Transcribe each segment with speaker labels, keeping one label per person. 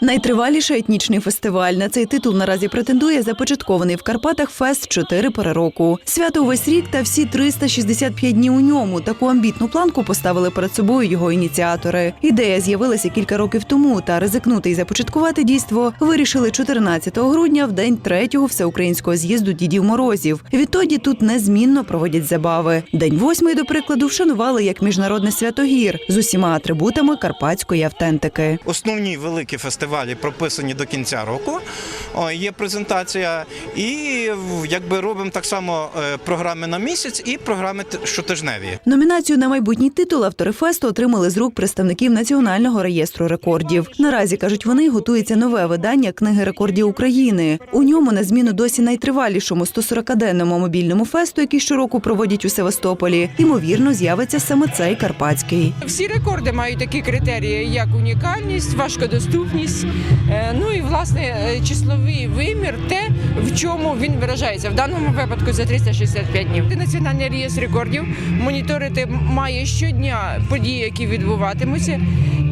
Speaker 1: Найтриваліший етнічний фестиваль на цей титул наразі претендує започаткований в Карпатах фест чотири пори року. Свято увесь рік та всі 365 днів у ньому. Таку амбітну планку поставили перед собою його ініціатори. Ідея з'явилася кілька років тому, та ризикнути і започаткувати дійство вирішили 14 грудня в день третього всеукраїнського з'їзду дідів морозів. Відтоді тут незмінно проводять забави. День восьмий, до прикладу, вшанували як міжнародне свято гір з усіма атрибутами карпатської автентики.
Speaker 2: Основні великі фестивалі прописані до кінця року. О, Є презентація, і якби робимо так само е, програми на місяць і програми щотижневі.
Speaker 1: Номінацію на майбутній титул автори фесту отримали з рук представників Національного реєстру рекордів. Наразі кажуть, вони готується нове видання книги рекордів України. У ньому на зміну досі найтривалішому 140-денному мобільному фесту, який щороку проводять у Севастополі. Ймовірно, з'явиться саме цей карпатський.
Speaker 3: Всі рекорди мають такі критерії, як унікальність, важкодоступність, е, ну і власне е, числовий вимір, те, в чому він виражається. В даному випадку за 365 днів. Національний реєстр рекордів моніторити має щодня події, які відбуватимуться.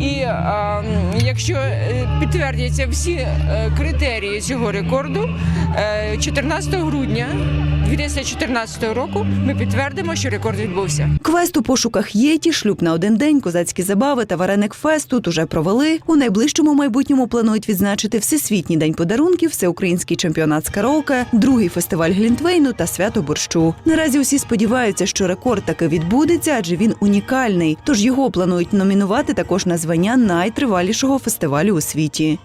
Speaker 3: І е, якщо е, підтвердяться всі е, критерії цього рекорду, е, 14 грудня 2014 року ми підтвердимо, що рекорд відбувся.
Speaker 1: Квест у пошуках єті, шлюб на один день, козацькі забави та вареник фест тут уже провели. У найближчому майбутньому планують відзначити Всесвітній день подарунків, всеукраїнський чемпіонат з караоке, другий фестиваль Глінтвейну та свято борщу. Наразі усі сподіваються, що рекорд таки відбудеться, адже він унікальний. Тож його планують номінувати також на звання найтривалішого фестивалю у світі.